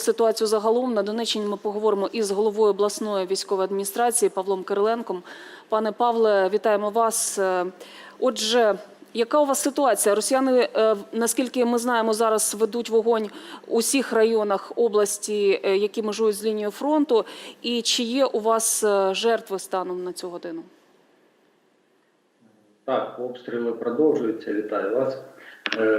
ситуацію загалом на Донеччині ми поговоримо із головою обласної військової адміністрації Павлом Кириленком. Пане Павле, вітаємо вас. Е, Отже, яка у вас ситуація? Росіяни, е, наскільки ми знаємо, зараз ведуть вогонь у всіх районах області, е, які межують з лінією фронту. І чи є у вас жертви станом на цю годину? Так, обстріли продовжуються. Вітаю вас.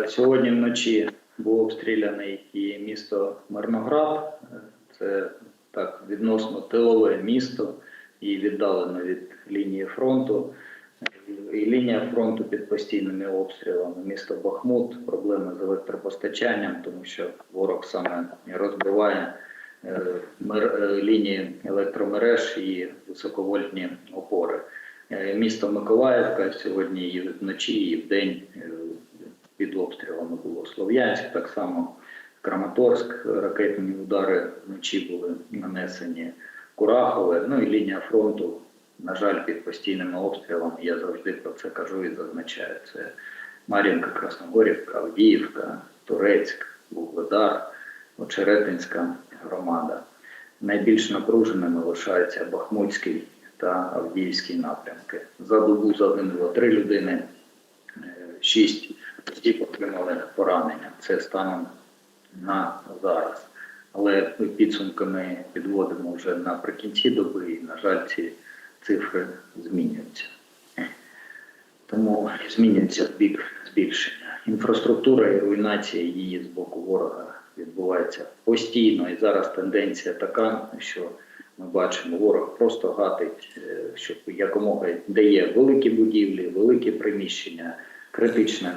Сьогодні вночі був обстріляний і місто Мирноград. Е, Це так відносно тилове місто і віддалено від лінії фронту. І лінія фронту під постійними обстрілами. Місто Бахмут, проблеми з електропостачанням, тому що ворог саме розбиває е, мер- е, лінії електромереж і високовольтні опори. Місто Миколаївка сьогодні і вночі, і вдень е, під обстрілами було Слов'янськ, так само Краматорськ, ракетні удари вночі були нанесені Курахове, ну і лінія фронту, на жаль, під постійними обстрілами. Я завжди про це кажу і зазначаю. Це Мар'їнка, Красногорівка, Авдіївка, Турецьк, Вугледар, Очеретинська громада. Найбільш напруженими лишаються Бахмутський та Авдіївський напрямки. За добу загинуло три людини, е, шість осіб отримали поранення. Це станом на зараз. Але ми підсумками підводимо вже наприкінці доби, і, на жаль, ці цифри змінюються. Тому змінюється бік збільшення. Інфраструктура і руйнація її з боку ворога відбувається постійно. І зараз тенденція така, що ми бачимо, ворог просто гатить, е, щоб якомога де є великі будівлі, великі приміщення, критичне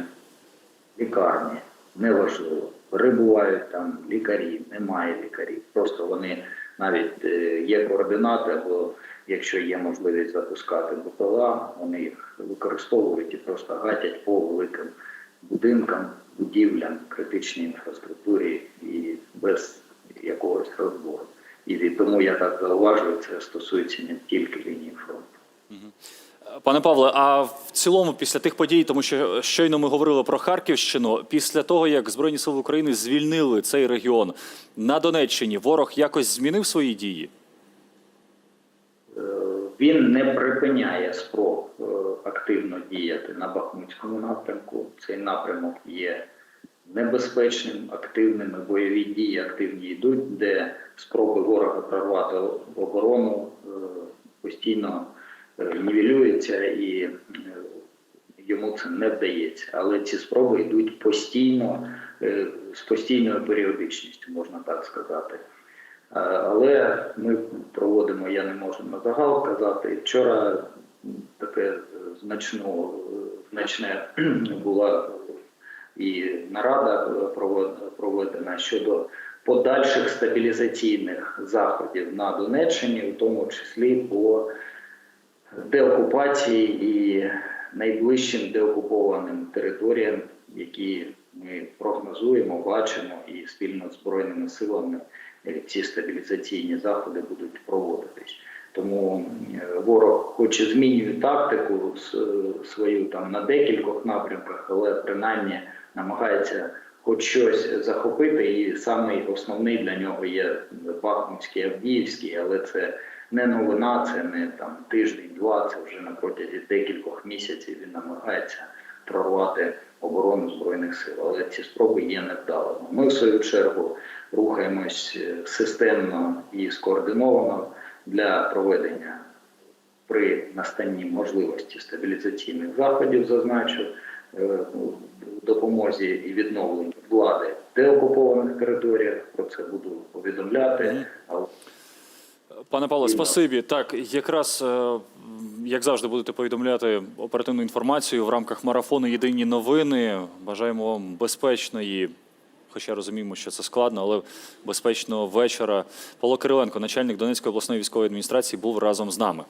лікарні, неважливо. Перебувають там лікарі, немає лікарів. Просто вони навіть е, є координати, або якщо є можливість запускати БПЛА, вони їх використовують і просто гатять по великим будинкам, будівлям, критичній інфраструктурі і без якогось розбору. І тому я так зауважую, це стосується не тільки лінії фронту. Пане Павле, а в цілому, після тих подій, тому що щойно ми говорили про Харківщину, після того як Збройні сили України звільнили цей регіон на Донеччині, ворог якось змінив свої дії? Е, Він не припиняє спроб е, активно діяти на Бахмутському напрямку. Цей напрямок є небезпечним, активним. Бойові дії активні йдуть, де спроби ворога прорвати оборону е, постійно нівелюються і е, йому це не вдається. Але ці спроби йдуть постійно, е, з постійною періодичністю, можна так сказати. Але ми проводимо, я не можу на загал казати. Вчора таке значно, значне була і нарада проведена щодо подальших стабілізаційних заходів на Донеччині, в тому числі по деокупації і найближчим деокупованим територіям, які ми прогнозуємо, бачимо, і спільно з збройними силами ці стабілізаційні заходи будуть проводитись. Тому е, ворог, хоч і змінює тактику свою там на декількох напрямках, але принаймні намагається хоч щось захопити, і самий основний для нього є Бахмутський, Авдіївський, але це не новина, це не там тиждень-два, це вже на протязі декількох місяців він намагається прорвати оборону збройних сил. Але ці спроби є невдалими. Ми в свою чергу рухаємось е, системно і скоординовано для проведення при настанні можливості стабілізаційних заходів, зазначу, е, допомозі і відновленні влади в деокупованих територіях. Про це буду повідомляти. Пане Павло, спасибі. Так, якраз е, як завжди будете повідомляти оперативну інформацію в рамках марафону Єдині новини. Бажаємо вам безпечної, хоча розуміємо, що це складно, але безпечного вечора. Павло Кириленко, начальник Донецької обласної військової адміністрації, був разом з нами.